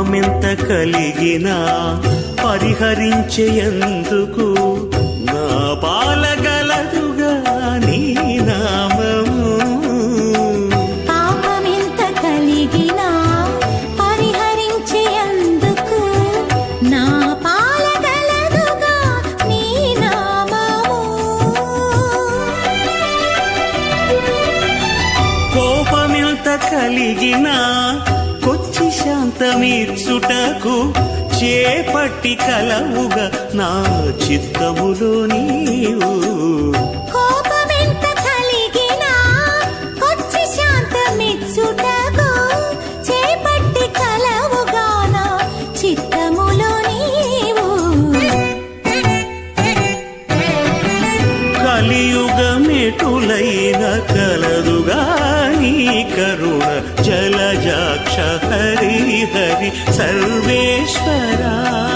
పాపమెంత కలిగినా పరిహరించేందుకు నా పాలగలదుగా నీ నామము. పాపమెంత కలిగినా పరిహరించేందుకు నా పాలగలదుగా నీ నామము. కోపమెంత కలిగినా శాంతమీర్చుటకు చేపట్టి కలవుగా నా చిత్తములో నీవు. కలియుగమెటులైన కలదుగా నీ కరుణ. జలజాక్ష హరి హరి సర్వేశ్వరా.